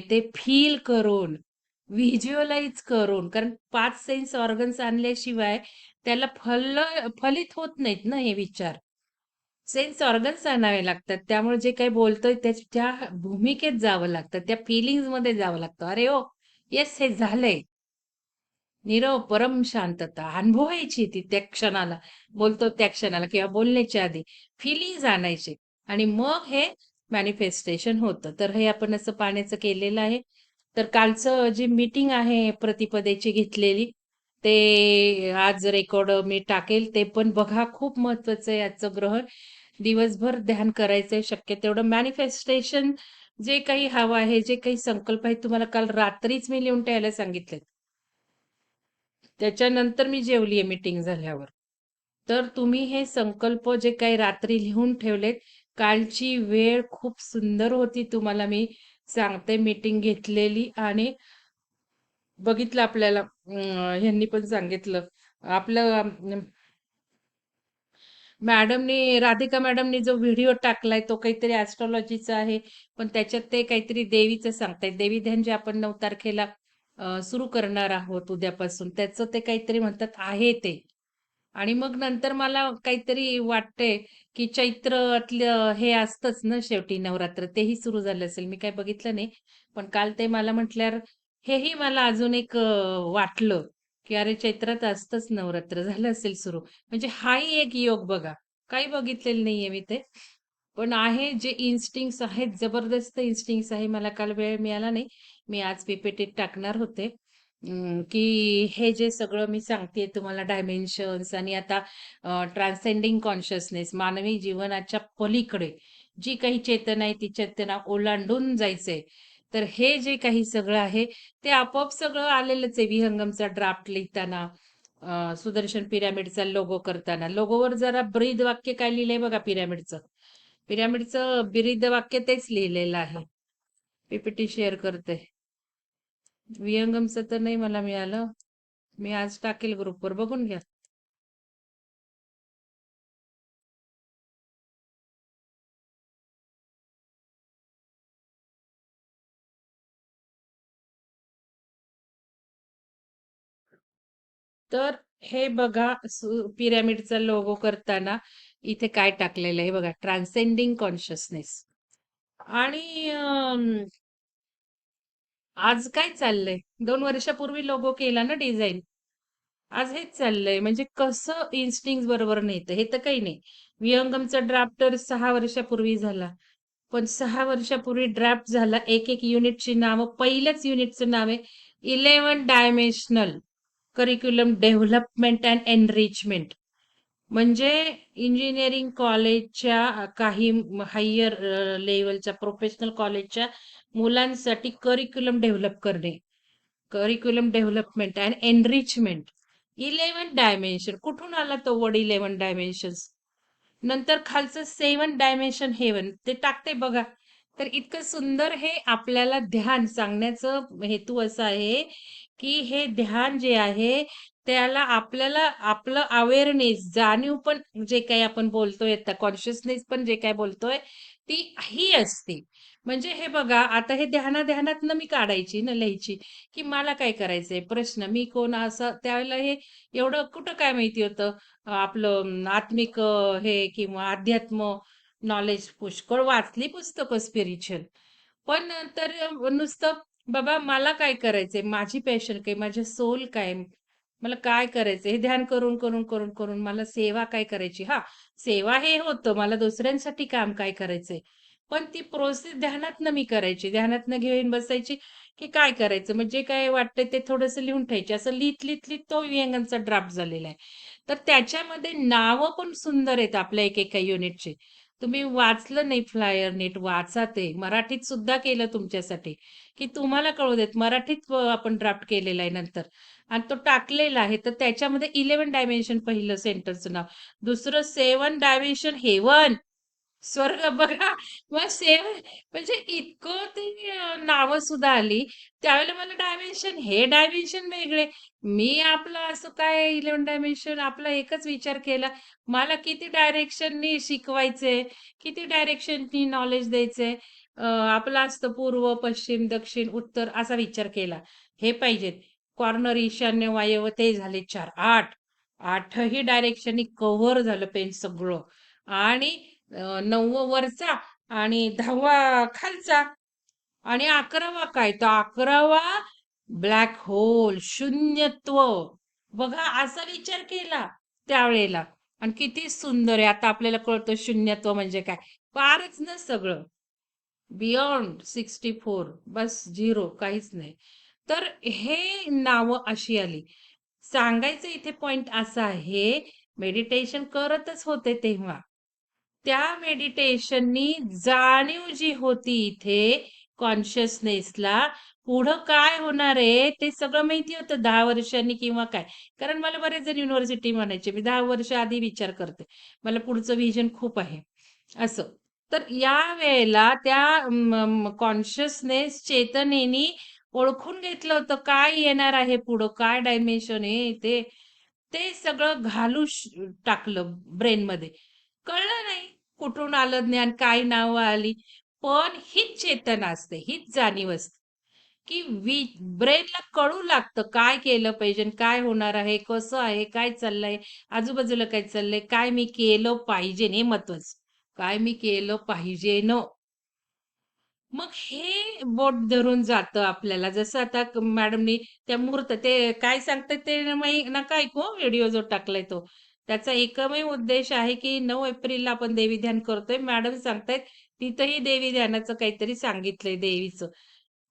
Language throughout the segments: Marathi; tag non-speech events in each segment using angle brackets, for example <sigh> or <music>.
ते फील करून, व्हिज्युअलाइज करून कारण पाच सेन्स ऑर्गन्स आणल्याशिवाय त्याला फल फलित होत नाहीत ना हे विचार. सेन्स ऑर्गन्स आणावे लागतात. त्यामुळे जे काही बोलतोय त्या भूमिकेत जावं लागतं. त्या फीलिंग्जमध्ये जावं लागतं. अरे ओ येस हे झालंय. निरव परम शांतता अनुभवायची ती त्या क्षणाला. बोलतो त्या क्षणाला किंवा बोलण्याच्या आधी फिलिंग आणायचे आणि मग हे मॅनिफेस्टेशन होतं. तर हे आपण असं पाण्याचं केलेलं आहे. तर कालचं जी मीटिंग आहे प्रतिपदेची घेतलेली, ते आज रेकॉर्ड मी टाकेल. ते पण बघा खूप महत्वाचं आहे आजचं ग्रहण. दिवसभर ध्यान करायचंय शक्य तेवढं. मॅनिफेस्टेशन जे काही हवं आहे, जे काही संकल्प आहेत तुम्हाला काल रात्रीच मी लिहून ठेवायला सांगितलेत. त्याच्यानंतर मी जेवली आहे मीटिंग झाल्यावर. तर तुम्ही हे संकल्प जे काही रात्री लिहून ठेवलेत, कालची वेळ खूप सुंदर होती तुम्हाला मी सांगते मीटिंग घेतलेली आणि बघितलं आपल्याला ह्यांनी पण सांगितलं. आपलं मॅडमनी राधिका मॅडमनी जो व्हिडिओ टाकलाय तो काहीतरी ॲस्ट्रॉलॉजीचा आहे. पण त्याच्यात ते काहीतरी देवीचं सांगतायत. देवी ध्यान जे आपण नऊ तारखेला सुरू करणार आहोत उद्यापासून. त्याचं ते काहीतरी म्हणतात आहे ते. आणि मग नंतर मला काहीतरी वाटतंय, की चैत्रातलं हे असतंच ना शेवटी नवरात्र तेही सुरू झालं असेल. मी काही बघितलं नाही. पण काल ते मला म्हटल्यावर हेही मला अजून एक वाटलं, की अरे चैत्रात असतंच नवरात्र झालं असेल सुरू. म्हणजे हाही एक योग बघा. काही बघितलेलं नाहीये मी ते. पण आहे जे इन्स्टिंग्स आहेत, जबरदस्त इन्स्टिंग्स आहे. मला काल वेळ मिळाला नाही. मी आज पीपीटीत टाकणार होते. की हे जे सगळं मी सांगते तुम्हाला डायमेन्शन्स आणि आता ट्रान्सेंडिंग कॉन्शियसनेस मानवी जीवनाच्या पलीकडे जी काही चेतना आहे, ती चेतना ओलांडून जायचंय. तर हे जे काही सगळं आहे, ते आपोआप सगळं आलेलंच आहे. विहंगमचा ड्राफ्ट लिहिताना, सुदर्शन पिरॅमिडचा लोगो करताना. लोगोवर जरा ब्रीद वाक्य काय लिहिलंय बघा पिरॅमिडचं. पिरॅमिडचं ब्रीद वाक्य तेच लिहिलेलं आहे. पीपीटी शेअर करते. वियंगमचं तर नाही मला मिळालं. मी आज टाकेल ग्रुपवर बघून घ्या. तर हे बघा पिरॅमिडचा लोगो करताना इथे काय टाकलेलं आहे बघा ट्रान्सेंडिंग कॉन्शियसनेस आणि आज काय चाललंय? दोन वर्षापूर्वी लोगो केला ना डिझाईन आज हेच चाललंय. म्हणजे कसं इन्स्टिंग बरोबर नेतं? हे तर काही नाही. विहंगमचा ड्राफ्टर सहा वर्षापूर्वी झाला. पण सहा वर्षापूर्वी ड्राफ्ट झाला. एक एक युनिटची नावं. पहिल्याच युनिटचं नाव आहे eleven dimensional curriculum development and enrichment म्हणजे इंजिनिअरिंग कॉलेजच्या काही हायर लेवलच्या प्रोफेशनल कॉलेजच्या मुलांसाठी करिक्युलम डेव्हलप करणे. Curriculum development and enrichment eleven dimension कुठून आला तो वर्ड इलेव्हन डायमेन्शन्स नंतर खालचं सेवन डायमेन्शन हेवन ते टाकते बघा. तर इतकं सुंदर हे आपल्याला ध्यान सांगण्याचं हेतू असा आहे की हे ध्यान जे आहे त्याला आपल्याला आपलं अवेअरनेस जाणीव पण जे काही आपण बोलतोय आता कॉन्शियसनेस पण जे काही बोलतोय ती ही असते. म्हणजे हे बघा आता हे ध्याना ध्यानात मी काढायची ना लिहायची की मला काय करायचंय? प्रश्न मी कोण असं त्यावेळेला हे एवढं कुठं काय माहिती होतं? आपलं आत्मिक हे किंवा अध्यात्म नॉलेज पुष्कळ वाचली पुस्तकं स्पिरिच्युअल पण तर नुसतं बाबा मला काय करायचंय? माझी पॅशन काय? माझे सोल काय? मला काय करायचं हे ध्यान करून करून करून करून मला सेवा काय करायची? हा सेवा हे होतं. मला दुसऱ्यांसाठी काम काय करायचंय? पण ती प्रोसेस ध्यानातनं मी करायची. ध्यानातनं घेऊन बसायची की काय करायचं? म्हणजे काय वाटतंय ते थोडंसं लिहून ठेवायचे. असं लिहित लिहित लिहित तो व्यंगांचा ड्राफ्ट झालेला आहे. तर त्याच्यामध्ये नावं पण सुंदर आहेत आपल्या एकेका युनिटचे तुम्ही वाचलं नाही फ्लायर नीट वाचा ते मराठीत सुद्धा केलं तुमच्यासाठी. की तुम्हाला कळू देत. मराठीत आपण ड्राफ्ट केलेला आहे नंतर. आणि तो टाकलेला आहे. तर त्याच्यामध्ये इलेव्हन डायमेन्शन पहिलं सेंटरचं नाव. दुसरं सेवन डायमेन्शन हेवन. स्वर्ग बघा. मग सेवन म्हणजे इतकं ते नावं सुद्धा आली. त्यावेळेला मला डायमेन्शन हे डायमेन्शन वेगळे. मी आपलं असं काय इलेव्हन डायमेन्शन आपला एकच विचार केला. मला किती डायरेक्शननी शिकवायचे? किती डायरेक्शननी नॉलेज द्यायचे? आपला आपलं असतं पूर्व, पश्चिम, दक्षिण, उत्तर असा विचार केला. हे पाहिजेत. कॉर्नर, ईशान्य, वायव्य ते झाले 4. 8. 8ही डायरेक्शननी कव्हर झालं पेन सगळं आणि नववं वरचा आणि 10वा खालचा आणि 11वा काय? तर 11वा ब्लॅक होल, शून्यत्व. बघा असा विचार केला त्यावेळेला आणि किती सुंदर आहे. आता आपल्याला कळतं शून्यत्व म्हणजे काय. पारच ना सगळं. बियॉन्ड 64 बस झिरो काहीच नाही. तर हे नावं अशी आली. सांगायचं इथे पॉइंट असा आहे, मेडिटेशन करतच होते तेव्हा. त्या मेडिटेशननी जाणीव जी होती इथे कॉन्शियसनेसला, पुढं काय होणार आहे ते सगळं माहिती होतं दहा वर्षांनी किंवा काय. कारण मला बरेच जण युनिव्हर्सिटी म्हणायचे, "मी दहा वर्ष आधी विचार करते. मला पुढचं व्हिजन खूप आहे." असं. तर या वेळेला त्या कॉन्शियसनेस चेतनेनी ओळखून घेतलं होतं काय येणार आहे पुढं, काय डायमेन्शन आहे ते. ते सगळं घालू टाकलं ब्रेनमध्ये. कळलं नाही कुठून आलं ज्ञान, काय नावं आली. पण हीच चेतना असते, हीच जाणीव असते, की वी ब्रेनला कळू लागतं काय केलं पाहिजे, काय होणार आहे, कसं आहे, काय चाललंय, आजूबाजूला काय चाललंय, काय मी केलं पाहिजे हे महत्वाचं. काय मी केलं पाहिजे ना मग हे बोट धरून जातं आपल्याला. जसं आता मॅडमनी त्या मूर्त ते काय सांगतात ते माही नका ऐकू व्हिडिओ जो टाकलाय तो. त्याचा एकमेव उद्देश आहे, की नऊ एप्रिलला आपण देवी ध्यान करतोय. मॅडम सांगतायत तिथंही देवी ध्यानाचं काहीतरी सांगितलंय देवीचं.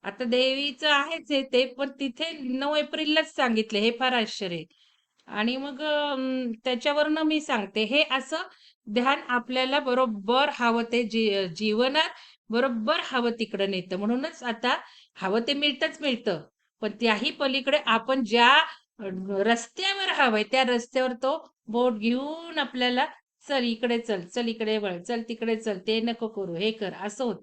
आता देवीचं आहेच हे ते, पण तिथे नऊ एप्रिललाच सांगितले हे फार आश्चर्य आहे. आणि मग अं, त्याच्यावरनं मी सांगते, हे असं ध्यान आपल्याला बरोबर हवं ते जी जीवनात बरोबर हवं तिकडं नेतं. म्हणूनच आता हवं ते मिळतंच मिळतं. पण त्याही पलीकडे आपण ज्या रस्त्यावर हवंय, त्या रस्त्यावर तो बोट घेऊन आपल्याला "चल इकडे चल, चल इकडे वळ, चल तिकडे चल, ते नको करू, हे कर." असं होत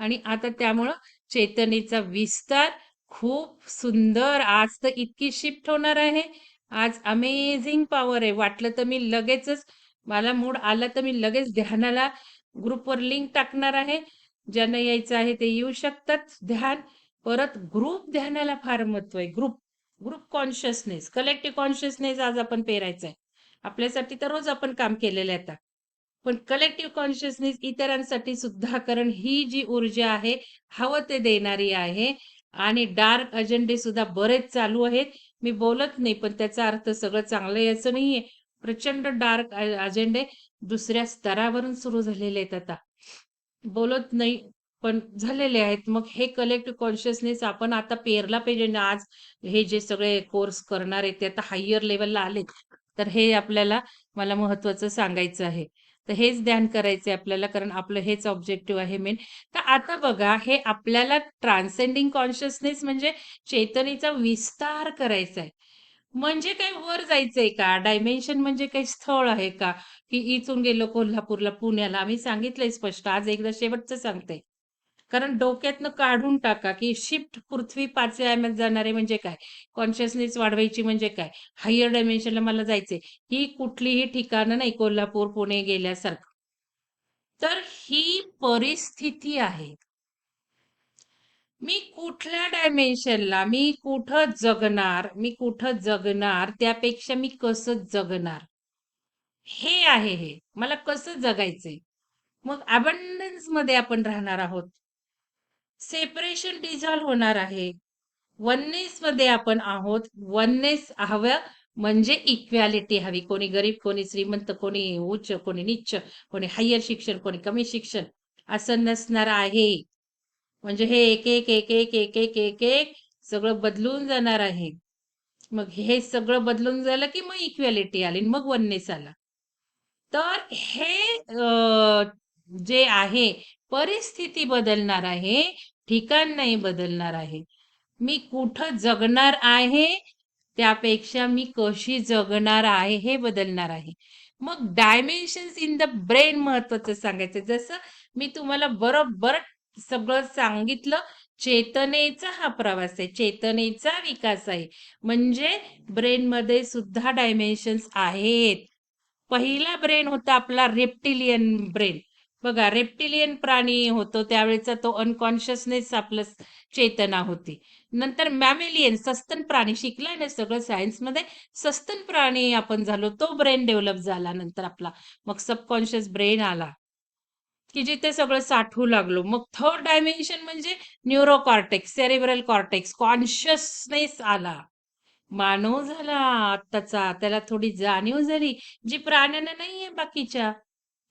आणि आता त्यामुळं चेतनेचा विस्तार खूप सुंदर आज तर इतकी शिफ्ट होणार आहे. आज अमेझिंग पॉवर आहे. वाटलं तर मी लगेचच मला मूड आला तर मी लगेच ध्यानाला ग्रुपवर लिंक टाकणार आहे. ज्यांना यायचं आहे ते येऊ शकतात ध्यान. परत ग्रुप ध्यानाला फार महत्त्व आहे. Group group consciousness, collective consciousness आज आपण पेरायचा आहे. आपल्यासाठी तर रोज आपण काम केलेलं आहे आता. पण कलेक्टिव्ह कॉन्शियसनेस इतरांसाठी सुद्धा कारण ही जी ऊर्जा आहे, हवं ते देणारी आहे आणि डार्क अजेंडे सुद्धा बरेच चालू आहेत. मी बोलत नाही, पण त्याचा अर्थ सगळं चांगलं आहे नाहीये. प्रचंड डार्क अजेंडे दुसऱ्या स्तरावरून सुरू झालेले आहेत आता. बोलत नाही, पण झालेले आहेत. मग हे कलेक्टिव्ह कॉन्शियसनेस आपण आता पेरला पाहिजे आज हे जे सगळे कोर्स करणार आहेत, ते आता हायर लेवलला आलेत. तर हे आपल्याला मला महत्वाचं सांगायचं आहे. तर हेच ध्यान करायचंय आपल्याला, कारण आपलं हेच ऑब्जेक्टिव्ह आहे मेन. तर आता बघा, हे आपल्याला ट्रान्सेंडिंग कॉन्शियसनेस म्हणजे चेतनेचा विस्तार करायचा आहे. म्हणजे काय वर जायचंय का? डायमेन्शन म्हणजे काही स्थळ आहे का? की इथून गेलो कोल्हापूरला, पुण्याला. आम्ही सांगितलंय स्पष्ट. आज एकदा शेवटचं सांगते. कारण डोक्यातनं काढून टाका, की शिफ्ट पृथ्वी पाचव्या जाणारे म्हणजे काय? कॉन्शियसनेस वाढवायची म्हणजे काय? हायर डायमेन्शनला मला जायचंय. ही कुठलीही ठिकाणं नाही कोल्हापूर, पुणे गेल्यासारखं. तर ही परिस्थिती आहे. मी कुठल्या डायमेन्शनला, मी कुठं जगणार, मी कुठं जगणार, त्यापेक्षा मी कसं जगणार? हे आहे हे. मला कसं जगायचंय? मग अबंडन्समध्ये आपण राहणार आहोत. सेपरेशन डिझॉल्व्ह होणार आहे. वननेसमध्ये आपण आहोत. वननेस हवं म्हणजे इक्वॅलिटी हवी. कोणी गरीब, कोणी श्रीमंत, कोणी उच्च, कोणी निच्च कोणी हायर शिक्षण, कोणी कमी शिक्षण असं नसणार आहे. म्हणजे हे एक, एक, एक, एक, एक, एक, एक, एक सगळं बदलून जाणार आहे. मग हे सगळं बदलून झालं, की मग इक्वॅलिटी आली मग वननेस आला. तर हे जे आहे परिस्थिती बदलणार आहे, ठिकाण नाही बदलणार आहे. मी कुठं जगणार आहे, त्यापेक्षा मी कशी जगणार आहे हे बदलणार आहे. मग डायमेन्शन्स इन द ब्रेन महत्वाचं सांगायचं. जसं मी तुम्हाला बरोबर सगळं सांगितलं. चेतनेचा हा प्रवास आहे. चेतनेचा विकास आहे. म्हणजे ब्रेनमध्ये सुद्धा डायमेन्शन्स आहेत. पहिला ब्रेन होता आपला रेप्टिलियन ब्रेन. बघा रेप्टिलियन प्राणी होतो त्यावेळेचा तो अनकॉन्शियसनेस आपलं चेतना होती नंतर मॅमेलियन सस्तन प्राणी शिकलाय ना सगळं सायन्समध्ये सस्तन प्राणी आपण झालो तो ब्रेन डेव्हलप झाला नंतर आपला मग सबकॉन्शियस ब्रेन आला की जिथे सगळं साठवू लागलो. मग थर्ड डायमेन्शन म्हणजे neuro cortex cerebral cortex consciousness आला. मानव झाला आत्ताचा. त्याला थोडी जाणीव झाली जी प्राण्यांना नाहीये बाकीच्या.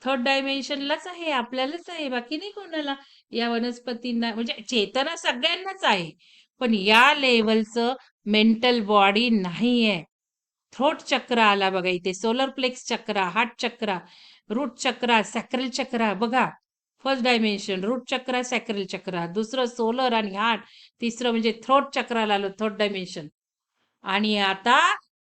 थर्ड डायमेन्शनलाच आहे आपल्यालाच आहे बाकी नाही कोणाला. या वनस्पतींना म्हणजे चेतना सगळ्यांनाच आहे. पण या लेवलचं मेंटल बॉडी नाहीये. थ्रोट चक्र आला बघा इथे solar plexus chakra heart chakra. Root chakra sacral chakra बघा. फर्स्ट डायमेन्शन रूट चक्र सॅक्रल चक्र. दुसरं सोलर आणि हार्ट तिसरं म्हणजे थ्रोट चक्राला आलो थर्ड डायमेन्शन आणि आता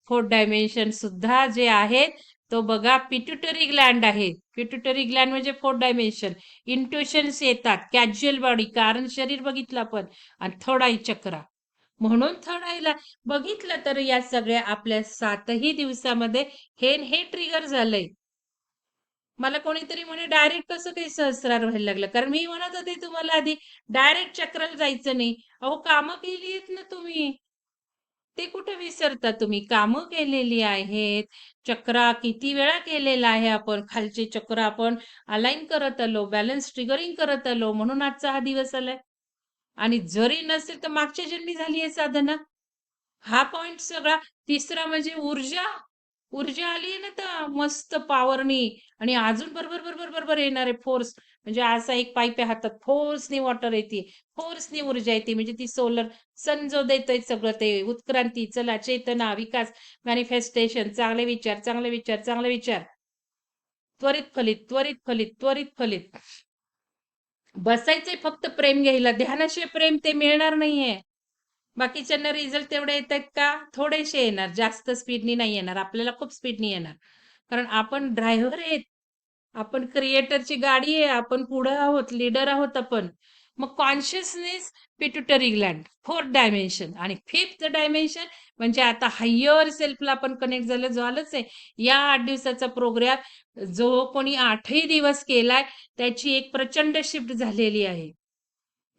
फोर्थ डायमेन्शन सुद्धा जे आहेत तो बघा पिट्युटरी ग्लँड आहे. पिट्युटरी ग्लँड म्हणजे फोर्थ डायमेन्शन इंट्युशन्स येतात कॅज्युअल बॉडी कारण शरीर बघितलं आपण. आणि थर्ड आई चक्रा. म्हणून थर्ड आईला बघितलं तर या सगळ्या आपल्या सातही दिवसामध्ये हे हे ट्रिगर झालंय. मला कोणीतरी म्हणे डायरेक्ट कसं काही सहस्रार व्हायला लागलं? कारण मी म्हणत होते तुम्हाला आधी डायरेक्ट चक्राला जायचं नाही. अहो कामं केली आहेत ना तुम्ही? ते कुठे विसरता तुम्ही? कामं केलेली आहेत. चक्रा किती वेळा केलेला आहे आपण? खालचे चक्र आपण अलाइन करत आलो बॅलन्स ट्रिगरिंग करत आलो म्हणून आजचा हा दिवस आलाय. आणि जरी नसेल तर मागच्या जन्मी झाली आहे साधना. हा पॉइंट सगळा तिसरा म्हणजे ऊर्जा ऊर्जा आली ना तर मस्त पॉवरनी आणि अजून बरोबर बरोबर बरोबर येणार आहे फोर्स म्हणजे असा एक पाईप आहे हातात. फोर्सनी वॉटर येते. फोर्सनी ऊर्जा येते. म्हणजे ती सोलर सन जो देतोय सगळं ते. उत्क्रांती चला चेतना विकास मॅनिफेस्टेशन चांगले विचार चांगले विचार चांगले विचार. त्वरित फलित त्वरित फलित त्वरित फलित. बसायचंय फक्त प्रेम घ्यायला. ध्यानाशिवाय प्रेम ते मिळणार नाहीये. बाकीच्यांना रिझल्ट तेवढे येत आहेत का? थोडेसे येणार. जास्त स्पीडनी नाही येणार. आपल्याला खूप स्पीडनी येणार. कारण आपण ड्रायव्हर आहेत. आपण क्रिएटरची गाडी आहे. आपण पुढं आहोत. लीडर आहोत आपण. मग consciousness pituitary gland fourth dimension आणि फिफ्थ डायमेन्शन म्हणजे आता हायर सेल्फला आपण कनेक्ट झालं. झालंच आहे. या आठ दिवसाचा प्रोग्राम जो कोणी आठही दिवस केलाय त्याची एक प्रचंड शिफ्ट झालेली आहे.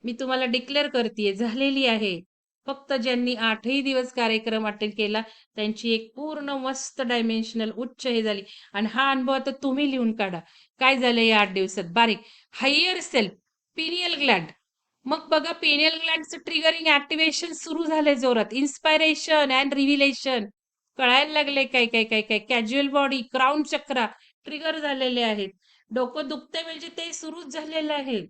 मी तुम्हाला डिक्लेअर करते झालेली आहे. फक्त ज्यांनी आठही दिवस कार्यक्रम अटेंड केला त्यांची एक पूर्ण मस्त डायमेन्शनल उच्च हे झाली. आणि हा अनुभव आता तुम्ही लिहून काढा. काय झालं या आठ दिवसात? बारीक. हायर सेल्फ पिनियल ग्लँड मग बघा पिनियल ग्लँडचं ट्रिगरिंग ऍक्टिव्हेशन सुरू झालंय जोरात. इन्स्पायरेशन अँड रिव्हिलेशन कळायला लागले काय काय काय काय? Casual body crown chakra trigger झालेले आहेत. डोकं दुखते म्हणजे ते सुरूच झालेलं आहे.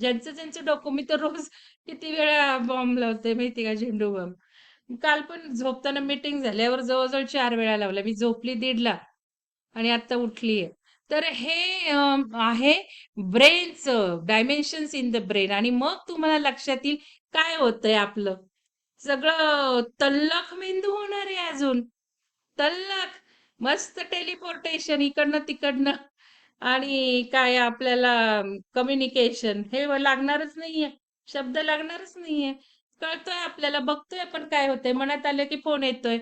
ज्यांचं ज्यांचं डोकं मी तर रोज किती वेळा बॉम्ब लावते माहिती का झेंडू बॉम्ब काल पण झोपताना मीटिंग झाल्यावर जवळजवळ चार वेळा लावला. मी झोपली दीडला आणि आता उठलीये. तर हे आहे ब्रेनचं डायमेन्शन्स इन द ब्रेन आणि मग तुम्हाला लक्षात येईल काय होतंय आपलं. सगळं तल्लख मेंदू होणार आहे अजून. तल्लख. मस्त टेलिपोर्टेशन इकडनं तिकडनं. आणि काय आपल्याला कम्युनिकेशन हे लागणारच नाहीये. शब्द लागणारच नाहीये. कळतोय आपल्याला बघतोय आपण काय होतंय. मनात आलं की फोन येतोय.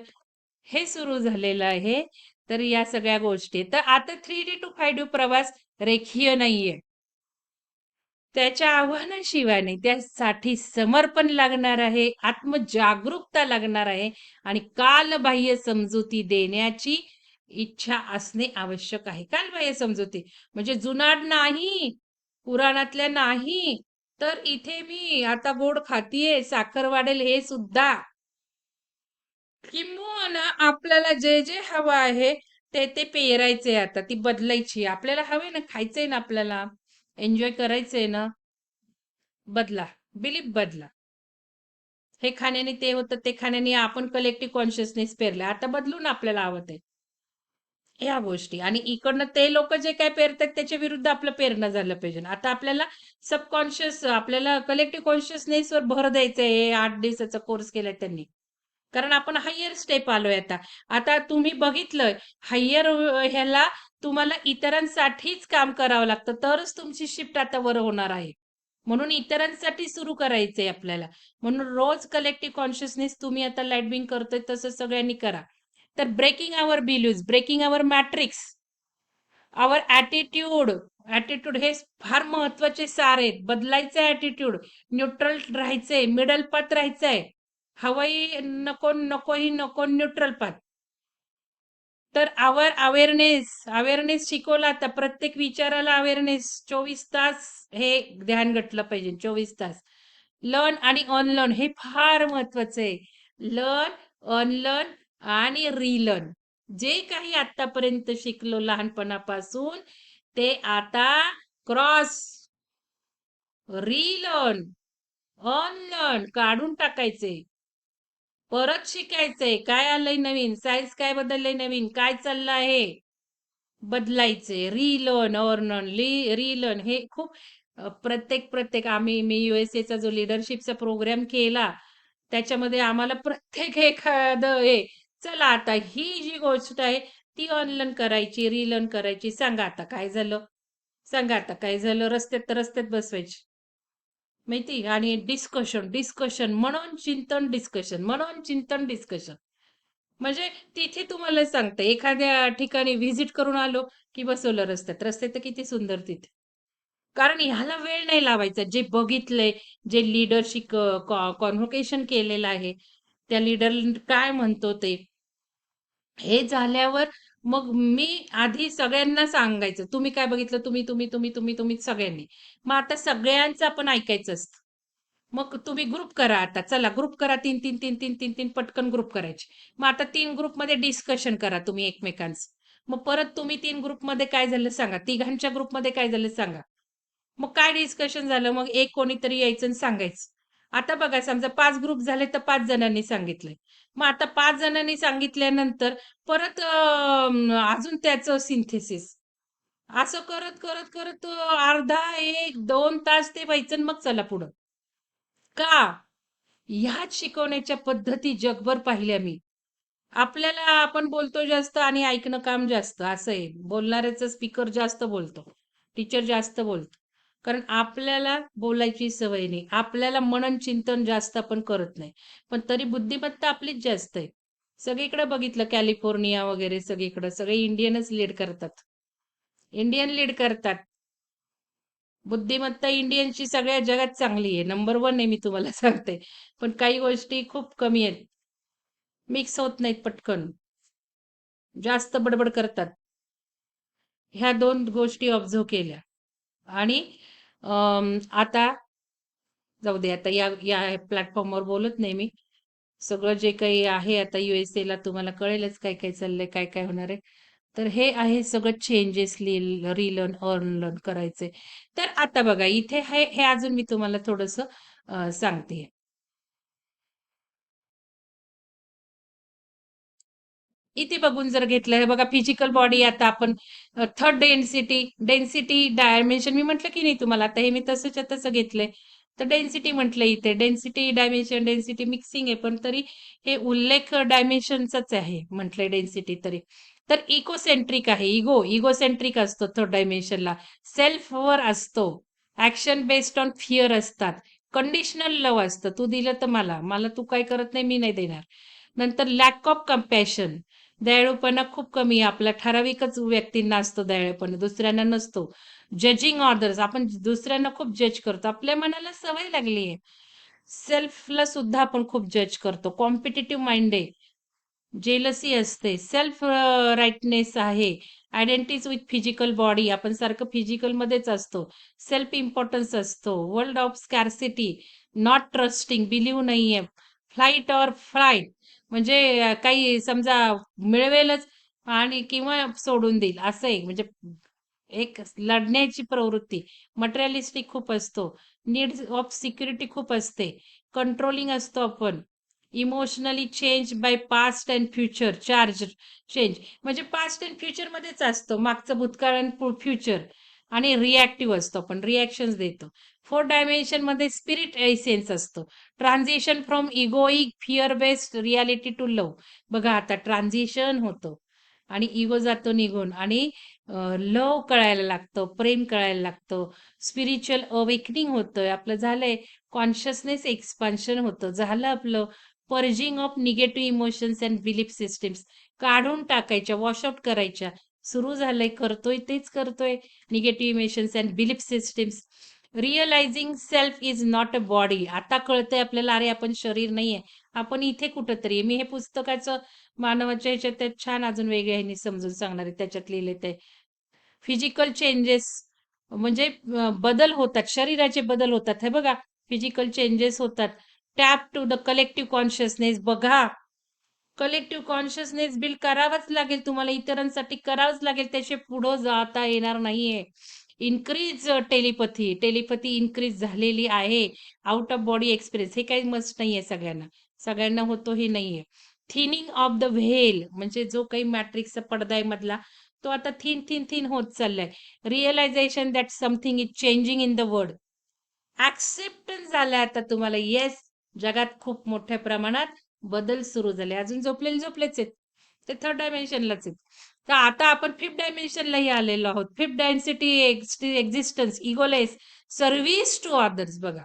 हे सुरू झालेलं आहे. तर या सगळ्या गोष्टी. तर आता three D to five D प्रवास रेखीय नाहीये. त्याच्या आव्हानाशिवाय नाही. त्यासाठी समर्पण लागणार आहे. आत्मजागरूकता लागणार आहे. आणि कालबाह्य समजुती देण्याची इच्छा असणे आवश्यक आहे. कालबाह्य समजुती म्हणजे जुनाड नाही पुराणातल्या नाही तर इथे मी आता गोड खातीये साखर वाढेल हे सुद्धा. किंबहुना आपल्याला जे जे हवं आहे ते ते पेरायचे आता ती बदलायची. आपल्याला हवे ना खायचंय ना आपल्याला. एन्जॉय करायचंय ना. बदला. बिलीफ बदला. हे खाण्याने ते होतं ते खाण्याने आपण कलेक्टिव्ह कॉन्शियसनेस पेरलं. आता बदलून आपल्याला आवडत आहे. ह्या गोष्टी. आणि इकडनं ते लोक जे काय पेरतात त्याच्या विरुद्ध आपलं पेरणं झालं पाहिजे. आता आपल्याला सबकॉन्शियस आपल्याला कलेक्टिव्ह कॉन्शियसनेसवर भर द्यायचं आहे. आठ दिवसाचा कोर्स केलाय त्यांनी. कारण आपण हायर स्टेप आलोय आता. आता तुम्ही बघितलंय हायर ह्याला तुम्हाला इतरांसाठीच काम करावं लागतं. तरच तुमची शिफ्ट आता वर होणार आहे. म्हणून इतरांसाठी सुरू करायचंय आपल्याला. म्हणून रोज कलेक्टिव्ह कॉन्शियसनेस तुम्ही आता लाइट बिंग करतोय तसं सगळ्यांनी करा. तर breaking our beliefs breaking our matrix our attitude attitude हे फार महत्त्वाचे सार आहेत. बदलायचं ऍटिट्यूड न्यूट्रल राहायचंय मिडल पाथ राहायचंय. हवाई नको नको ही नको न्यूट्रल पाथ तर आवर अवेअरनेस अवेअरनेस शिकवला आता प्रत्येक विचाराला अवेअरनेस चोवीस तास हे ध्यान घटलं पाहिजे चोवीस तास. लर्न आणि अनलर्न हे फार महत्वाचं आहे. लर्न अनलर्न आणि रिलर्न जे काही आतापर्यंत शिकलो लहानपणापासून ते आता क्रॉस रिलर्न अनलर्न काढून टाकायचे. परत शिकायचंय. काय आलंय नवीन? सायन्स काय बदललंय नवीन? काय चाललं आहे? बदलायचे. रिलर्न अर्नन रिलर्न हे खूप प्रत्येक प्रत्येक आम्ही मी युएसएचा जो लिडरशिपचा प्रोग्राम केला त्याच्यामध्ये आम्हाला प्रत्येक एखादं हे चला आता ही जी गोष्ट आहे ती अनलर्न करायची रिलर्न करायची. सांगा आता काय झालं? सांगा आता काय झालं? रस्त्यात तर रस्त्यात बसवायची. माहिती आणि डिस्कशन डिस्कशन म्हणून चिंतन डिस्कशन म्हणून चिंतन डिस्कशन म्हणजे तिथे तुम्हाला सांगते एखाद्या ठिकाणी व्हिजिट करून आलो की बसवलं रस्त्यात. रस्ते तर किती सुंदर तिथे. कारण ह्याला वेळ नाही लावायचा. जे बघितलंय जे लिडरशिप कॉन्व्होकेशन केलेलं आहे त्या लीडर काय म्हणतो ते? हे झाल्यावर मग मी आधी सगळ्यांना सांगायचं. तुम्ही काय बघितलं? तुम्ही तुम्ही तुम्ही तुम्ही तुम्ही सगळ्यांनी. मग आता सगळ्यांचं आपण ऐकायचं असतं. मग तुम्ही ग्रुप करा आता. चला ग्रुप करा तीन तीन तीन तीन तीन तीन पटकन ग्रुप करायचे. मग आता तीन ग्रुपमध्ये डिस्कशन करा तुम्ही एकमेकांचं. मग परत तुम्ही तीन ग्रुपमध्ये काय झालं सांगा. तिघांच्या ग्रुपमध्ये काय झालं सांगा. मग काय डिस्कशन झालं? मग एक कोणीतरी यायचं आणि सांगायचं. आता बघा समजा पाच ग्रुप झाले तर पाच जणांनी सांगितलंय. मग आता पाच जणांनी सांगितल्यानंतर परत अजून त्याचं सिंथेसिस असं करत करत करत अर्धा एक दोन तास ते व्हायचं मग चला पुढं. का? ह्याच शिकवण्याच्या पद्धती जगभर पाहिल्या मी. आपल्याला आपण बोलतो जास्त आणि ऐकणं काम जास्त असं आहे. बोलणाऱ्याचा स्पीकर जास्त बोलतो. टीचर जास्त बोलतो. कारण आपल्याला बोलायची सवय नाही. आपल्याला मनन चिंतन जास्त आपण करत नाही. पण तरी बुद्धिमत्ता आपलीच जास्त आहे. सगळीकडे बघितलं कॅलिफोर्निया वगैरे सगळीकडे. सगळे इंडियनच लीड करतात. इंडियन लीड करतात. बुद्धिमत्ता इंडियनची सगळ्या जगात चांगली आहे. नंबर वन आहे मी तुम्हाला <laughs> सांगते. पण काही गोष्टी खूप कमी आहेत. मिक्स होत नाहीत पटकन. जास्त बडबड करतात. ह्या दोन गोष्टी ऑब्झर्व केल्या. आणि आता जाऊ दे आता या या प्लॅटफॉर्मवर बोलत नाही मी. सगळं जे काही आहे आता युएसएला तुम्हाला कळेलच काय काय चाललंय काय काय होणार आहे. तर हे आहे सगळं चेंजेस रिलर्न अर्नलर्न करायचे तर आता बघा इथे हे हे अजून मी तुम्हाला थोडंसं सांगते. इथे बघून जर घेतलं हे बघा फिजिकल बॉडी आता आपण थर्ड डेन्सिटी डेन्सिटी डायमेन्शन मी म्हटलं की नाही तुम्हाला आता हे मी तसंच्या तसं घेतलंय. तर डेन्सिटी म्हटलं इथे डेन्सिटी डायमेन्शन डेन्सिटी मिक्सिंग आहे पण तरी हे उल्लेख डायमेन्शनचाच आहे म्हटलंय डेन्सिटी तरी. तर इकोसेंट्रिक आहे इगो इगोसेंट्रिक असतो थर्ड डायमेन्शनला सेल्फ वर असतो. ऍक्शन बेस्ड ऑन फिअर असतात. कंडिशनल लव असतं. तू दिलं तर मला. मला तू काय करत नाही मी नाही देणार. नंतर लॅक ऑफ कम्पॅशन दयाळूपणा खूप कमी आहे. आपल्या ठराविकच व्यक्तींना असतो दयाळूपणा. दुसऱ्यांना नसतो. जजिंग ऑर्डर्स आपण दुसऱ्यांना खूप जज करतो. आपल्या मनाला सवय लागली आहे. सेल्फला सुद्धा आपण खूप जज करतो. कॉम्पिटेटिव्ह माइंड आहे. जेलसी असते. सेल्फ राईटनेस आहे. आयडेंटिटीज विथ फिजिकल बॉडी आपण सारखं फिजिकल मध्येच असतो. सेल्फ इम्पॉर्टन्स असतो. World of scarcity not trusting believe नाहीये. फ्लाईट ऑर फ्लाईट म्हणजे काही समजा मिळवेलच आणि किंवा सोडून देईल असं एक. म्हणजे एक लढण्याची प्रवृत्ती. मटेरियलिस्टिक खूप असतो. नीड्स ऑफ सिक्युरिटी खूप असते. कंट्रोलिंग असतो आपण. Emotionally change by past and future charge change. म्हणजे पास्ट अँड फ्युचर मध्येच असतो. मागचं भूतकाळ आणि फ्युचर. आणि रिॲक्टिव्ह असतो आपण. रिॲक्शन देतो. फोर डायमेन्शनमध्ये स्पिरिट एसेन्स असतो. Transition from egoic fear based reality to love बघा आता ट्रान्झिशन होतं. आणि इगो जातो निघून. आणि लव कळायला लागतं प्रेम कळायला लागतं. स्पिरिच्युअल अवेकनिंग होतं आपलं झालंय कॉन्शियसनेस एक्सपान्शन होतं. झालं आपलं. Purging of negative emotions and belief systems काढून टाकायच्या वॉशआउट करायच्या. सुरू झालंय करतोय तेच करतोय. Negative emotions and belief systems realising self is not a body आता कळतंय आपल्याला अरे आपण शरीर नाहीये. आपण इथे कुठंतरी मी हे पुस्तकाचं मानवाच्या ह्याच्यात छान अजून वेगळ्या ह्यांनी समजून सांगणार आहे त्याच्यात लिहिले ते. फिजिकल चेंजेस म्हणजे बदल होतात. शरीराचे बदल होतात. हे बघा फिजिकल चेंजेस होतात. Tap to the collective consciousness बघा कलेक्टिव्ह कॉन्शियसनेस बिल करावंच लागेल. तुम्हाला इतरांसाठी करावंच लागेल. त्याचे पुढं जाता येणार नाहीये. इन्क्रीज टेलिपथी टेलिपथी इन्क्रीज झालेली आहे. आउट ऑफ बॉडी एक्सपिरियन्स हे काही मस्ट नाहीये सगळ्यांना. सगळ्यांना होतो हे नाहीये. थिनिंग ऑफ द व्हेल म्हणजे जो काही मॅट्रिक्सचा पडदा आहे मधला तो आता थिन थिन थिन होत चाललाय. Realisation that something is changing in the world acceptance झालाय आता तुम्हाला. येस जगात खूप मोठ्या प्रमाणात बदल सुरू झाले. अजून झोपलेले झोपलेच आहेत. ते थर्ड डायमेन्शनलाच आहेत. तर आता आपण फिफ्थ डायमेन्शनलाही आलेलो आहोत. Fifth density existence egoless service to others बघा.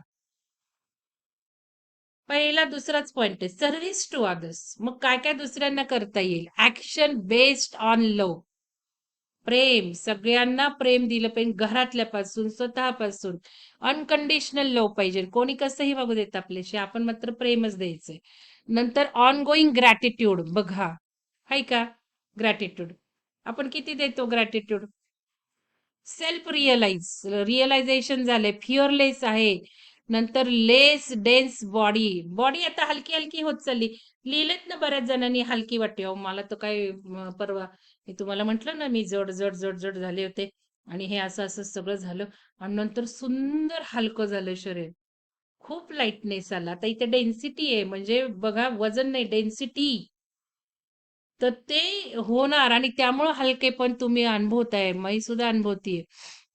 पहिला दुसराच पॉइंट आहे. सर्व्हिस टू अदर्स मग काय काय दुसऱ्यांना करता येईल? ऍक्शन बेस्ड ऑन लव प्रेम. सगळ्यांना प्रेम दिलं पाहिजे. घरातल्यापासून स्वतःपासून. अनकंडिशनल लव पाहिजे. कोणी कसंही बघू देत आपल्याशी. आपण मात्र प्रेमच द्यायचंय. नंतर ऑन गोईंग ग्रॅटिट्यूड बघा. हाय का? ग्रॅटिट्यूड आपण किती देतो ग्रॅटिट्यूड सेल्फ रिअलाइज रिअलायझेशन झालंय फिअरलेस आहे. नंतर लेस डेन्स बॉडी बॉडी आता हलकी हलकी होत चालली. लिहिलेत ना बऱ्याच जणांनी हलकी वाटते. अहो मला तर काय परवा मी तुम्हाला म्हंटल ना मी जड जड जड जड झाले होते. आणि हे असं असं सगळं झालं. आणि नंतर सुंदर हलकं झालं शरीर. खूप लाईटनेस आला. आता इथे डेन्सिटी आहे. म्हणजे बघा वजन नाही. डेन्सिटी तर ते होणार आणि त्यामुळं हलकेपण तुम्ही अनुभवताय मी सुद्धा अनुभवतीये.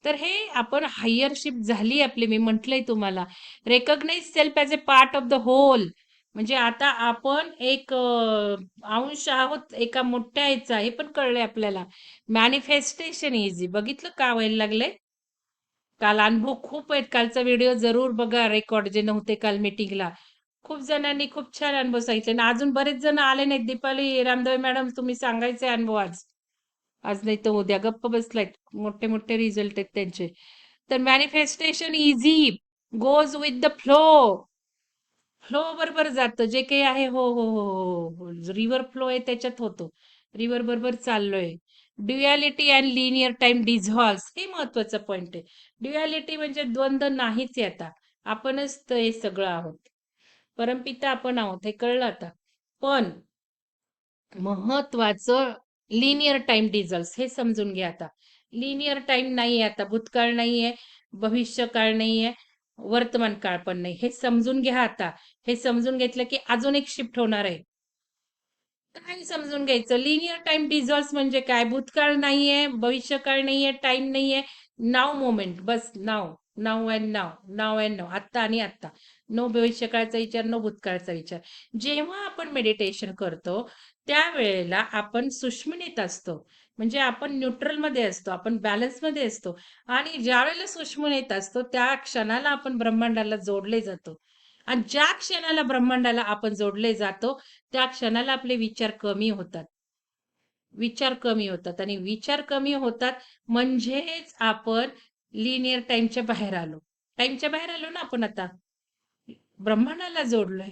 तर हे आपण हायरशिप झाली आपली मी म्हटलंय तुम्हाला. Recognise self as a part of the whole म्हणजे आता आपण एक अंश आहोत एका मोठ्या ह्याचा हे पण कळलंय आपल्याला. मॅनिफेस्टेशन इझी बघितलं का व्हायला लागलंय? काल अनुभव खूप आहेत. कालचा व्हिडिओ जरूर बघा रेकॉर्ड जे नव्हते काल मीटिंगला खूप जणांनी खूप छान अनुभव सांगितले. आणि अजून बरेच जण आले नाहीत. दीपाली रामदेव मॅडम तुम्ही सांगायचे अनुभव आज. आज नाही तर उद्या. गप्प बसलायत मोठे मोठे रिझल्ट आहेत त्यांचे. तर manifestation easy goes with the flow flow बरोबर जातं. जे काही आहे हो हो हो हो रिव्हर फ्लो आहे त्याच्यात होतो. रिव्हर बरोबर चाललोय. Duality and linear time dissolves हे महत्वाचं पॉइंट आहे. ड्युअलिटी म्हणजे द्वंद्व नाहीच आता. आपणच हे सगळं आहोत. परमपिता आपण आहोत हे कळलं आता. पण महत्वाचं लिनियर टाइम डिझल्स हे समजून घ्या आता. लिनियर टाइम नाहीये आता भूतकाळ नाहीये भविष्य काळ नाहीये वर्तमान काळ पण नाही. हे समजून घ्या आता. हे समजून घेतलं की अजून एक शिफ्ट होणार आहे. काय समजून घ्यायचं? लिनियर टाइम डिझॉल्स म्हणजे काय? भूतकाळ नाहीये भविष्यकाळ नाहीये टाइम नाहीये. Now moment bus now now and now now and now आत्ता आणि आत्ता. नो भविष्यकाळचा विचार नो भूतकाळचा विचार. जेव्हा आपण मेडिटेशन करतो त्यावेळेला आपण सुष्मिनीत असतो. म्हणजे आपण न्यूट्रलमध्ये असतो आपण बॅलन्समध्ये असतो. आणि ज्या वेळेला सुष्मिनीत असतो त्या क्षणाला आपण ब्रह्मांडाला जोडले जातो. आणि ज्या क्षणाला ब्रह्मांडाला आपण जोडले जातो त्या क्षणाला आपले विचार कमी होतात. विचार कमी होतात. आणि विचार कमी होतात म्हणजेच आपण लिनियर टाइमच्या बाहेर आलो. टाइमच्या बाहेर आलो ना आपण आता? ब्रह्मांडाला जोडलोय.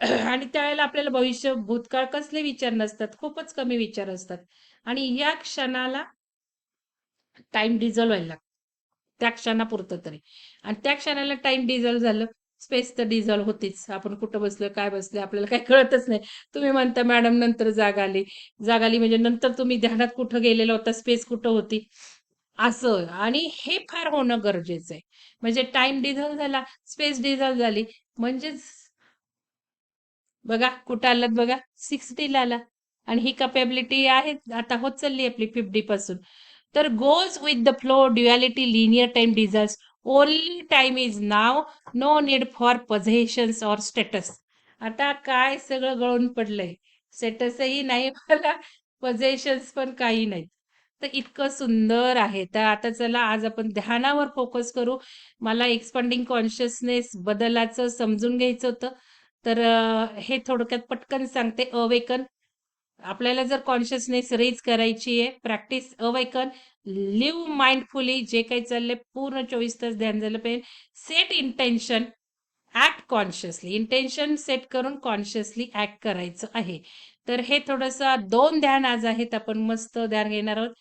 <clears throat> आणि त्यावेळेला आपल्याला भविष्य भूतकाळ कसले विचार नसतात खूपच कमी विचार असतात. आणि या क्षणाला टाइम डिझॉल्व व्हायला लागतो. त्या क्षणापुरतं तरी. आणि त्या क्षणाला टाइम डिझॉल्व झालं स्पेस तर डिझॉल्व होतीच. आपण कुठं बसलो काय बसलो आपल्याला काही कळतच नाही. तुम्ही म्हणता मॅडम नंतर जाग आली. जाग आली म्हणजे नंतर तुम्ही ध्यानात कुठं गेलेला होता स्पेस कुठं होती? असं. आणि हे फार होणं गरजेचं आहे. म्हणजे टाइम डिझॉल्व झाला स्पेस डिझॉल्व झाली म्हणजेच बघा कुठं आलात बघा सिक्स्टीला आला. आणि ही कपॅबिलिटी आहे आता होत चालली आपली फिफ्टी पासून. तर goes with the flow duality linear time dissolves only time is now no need for possessions or status आता काय सगळं गळून पडलंय. स्टेटसही नाही <laughs> मला पझेशन्स पण काही नाहीत. तर इतकं सुंदर आहे. तर आता चला आज आपण ध्यानावर फोकस करू. मला एक्सपांडिंग कॉन्शियसनेस बदलाचं समजून घ्यायचं होतं. तर हे थोडक्यात पटकन सांगते. अवेकन. आपल्याला जर कॉन्शियसनेस रेज करायची आहे प्रॅक्टिस अवेकन. लिव्ह माइंडफुली जे काही चाललंय पूर्ण चोवीस तास ध्यान झालं पाहिजे. Set intention act consciously intention set करून कॉन्शियसली ऍक्ट करायचं आहे. तर हे थोडंसं दोन ध्यान आज आहेत. आपण मस्त ध्यान घेणार आहोत.